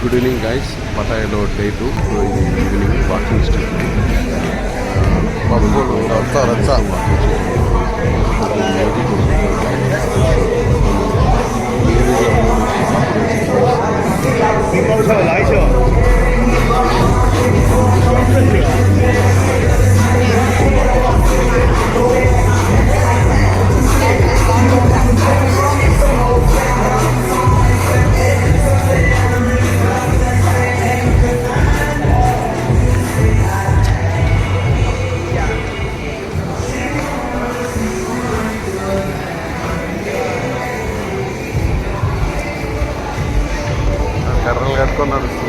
Good evening guys పటాయలో day two ఇది evening walking street పబ్బులు రచ్చ రచ్చ നടത്തുന്നത്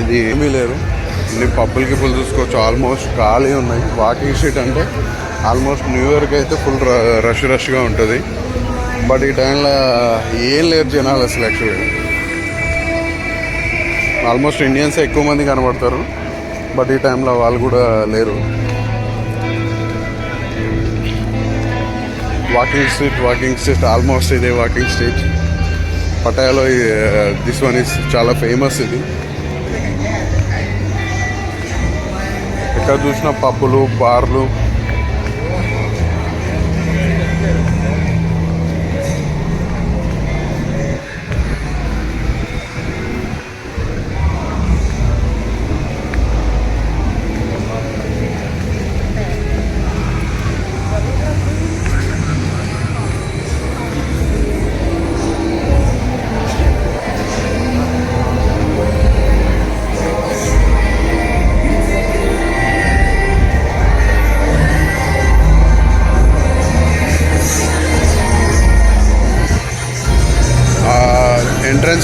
ఇది ఏమీ లేదు. ఇన్ని పబ్బులు గిప్పులు చూసుకోవచ్చు. ఆల్మోస్ట్ ఖాళీ ఉన్నాయి. వాకింగ్ స్ట్రీట్ అంటే ఆల్మోస్ట్ న్యూ ఇయర్కి అయితే ఫుల్ రష్ రష్గా ఉంటుంది. బట్ ఈ టైంలో ఏం లేరు జనాలు అసలు యాక్చువల్గా ఆల్మోస్ట్ ఇండియన్స్ ఎక్కువ మంది కనబడతారు. బట్ ఈ టైంలో వాళ్ళు కూడా లేరు. Walking street walking street almost ఇదే వాకింగ్ స్ట్రీట్ పటాయాలో దిస్ వన్ ఇస్ చాలా ఫేమస్ ఇది. ఎక్కడ చూసిన పప్పులు బార్లు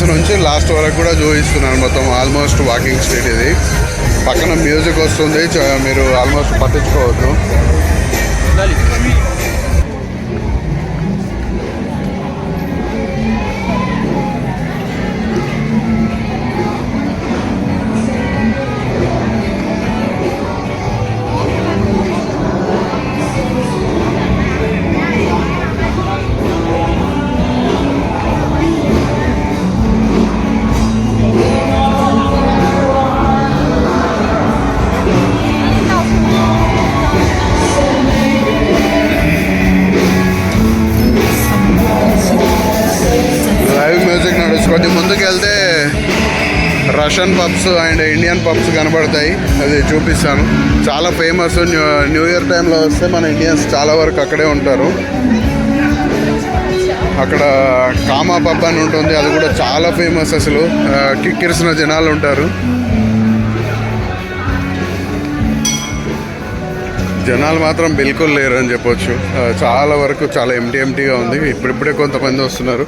నుంచి లాస్ట్ వరకు కూడా చూపిస్తున్నాను మొత్తం ఆల్మోస్ట్ వాకింగ్ స్ట్రీట్ ఇది. పక్కన మ్యూజిక్ వస్తుంది చ- మీరు ఆల్మోస్ట్ పట్టించుకోవద్దు. Russian pubs and Indian pubs కనబడతాయి. అది చూపిస్తాను. చాలా ఫేమస్ న్యూ న్యూ ఇయర్ టైంలో వస్తే మన ఇండియన్స్ చాలా వరకు అక్కడే ఉంటారు. అక్కడ కామా పబ్ అని ఉంటుంది. అది కూడా చాలా ఫేమస్ అసలు. కిక్కిరిసిన జనాలు ఉంటారు. జనాలు మాత్రం బిల్కుల్ లేరు అని చెప్పొచ్చు. చాలా వరకు చాలా ఎంటీ ఎంటీగా ఉంది. ఇప్పుడిప్పుడే కొంతమంది వస్తున్నారు.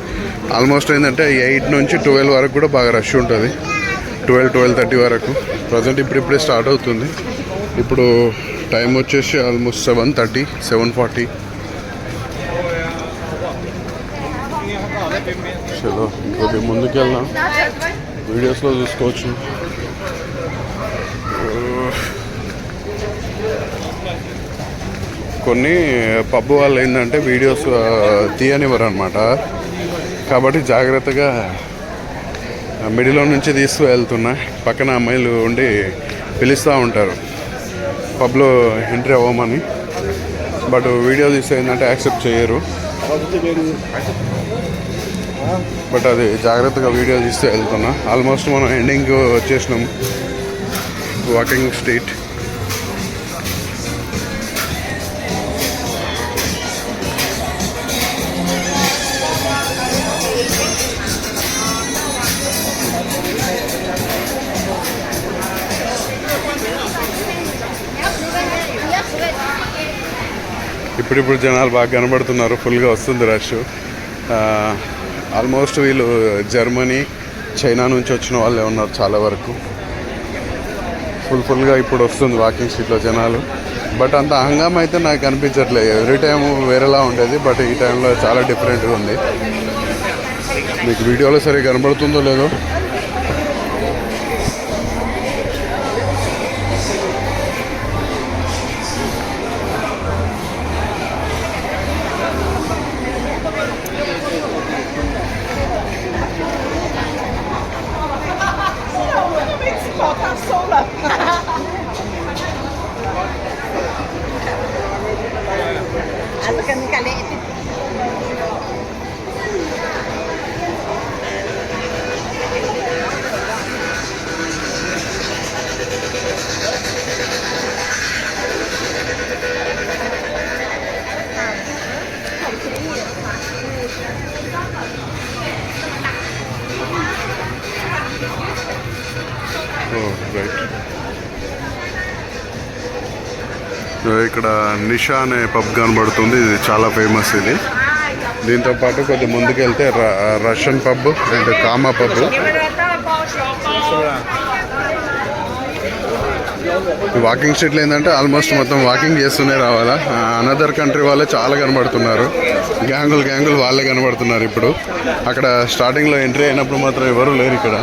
ఆల్మోస్ట్ ఏంటంటే ఎయిట్ నుంచి ట్వెల్వ్ వరకు కూడా బాగా రష్ ఉంటుంది. ట్వెల్వ్ ట్వెల్వ్ థర్టీ వరకు. ప్రజెంట్ ఇప్పుడిప్పుడే స్టార్ట్ అవుతుంది. ఇప్పుడు టైం వచ్చేసి almost seven thirty seven forty చలో కొద్దిగా ముందుకెళ్దాం. వీడియోస్లో చూసుకోవచ్చు. కొన్ని పబ్బు వాళ్ళు ఏంటంటే వీడియోస్ తీయనివ్వరు అనమాట కాబట్టి జాగ్రత్తగా మిడిలో నుంచి తీసుకు వెళ్తున్నా పక్కన అమ్మాయిలు ఉండి పిలుస్తూ ఉంటారు. పబ్లో ఎంట్రీ అవ్వమని. బట్ వీడియో తీస్తే ఏంటంటే యాక్సెప్ట్ చేయరు. బట్ అది జాగ్రత్తగా వీడియో తీస్తే వెళ్తున్నా. ఆల్మోస్ట్ మనం ఎండింగ్ వచ్చేసినాం. Walking street. ఇప్పుడిప్పుడు జనాలు బాగా కనబడుతున్నారు. ఫుల్గా వస్తుంది రష్. ఆల్మోస్ట్ వీళ్ళు జర్మనీ చైనా నుంచి వచ్చిన వాళ్ళే ఉన్నారు చాలా వరకు. ఫుల్ ఫుల్గా ఇప్పుడు వస్తుంది వాకింగ్ స్ట్రీట్లో జనాలు. బట్ అంత హంగామా అయితే నాకు అనిపించట్లేదు ఎవ్రీ టైం వేరేలా ఉండేది బట్ ఈ టైంలో చాలా డిఫరెంట్గా ఉంది. మీకు వీడియోలో సరిగ్గా కనబడుతుందో లేదో Oh, ఇక్కడ నిషా అనే పబ్ కనబడుతుంది. ఇది చాలా ఫేమస్ ఇది. దీంతో పాటు కొద్ది ముందుకెళ్తే రష్యన్ పబ్ అండ్ కామా పబ్ వాకింగ్ స్ట్రీట్లో ఏంటంటే ఆల్మోస్ట్ మొత్తం వాకింగ్ చేస్తూనే రావాలా. అనదర్ కంట్రీ వాళ్ళే చాలా కనబడుతున్నారు. గ్యాంగులు గ్యాంగులు వాళ్ళే కనబడుతున్నారు ఇప్పుడు. అక్కడ స్టార్టింగ్లో ఎంట్రీ అయినప్పుడు మాత్రం ఎవరు లేరు ఇక్కడ.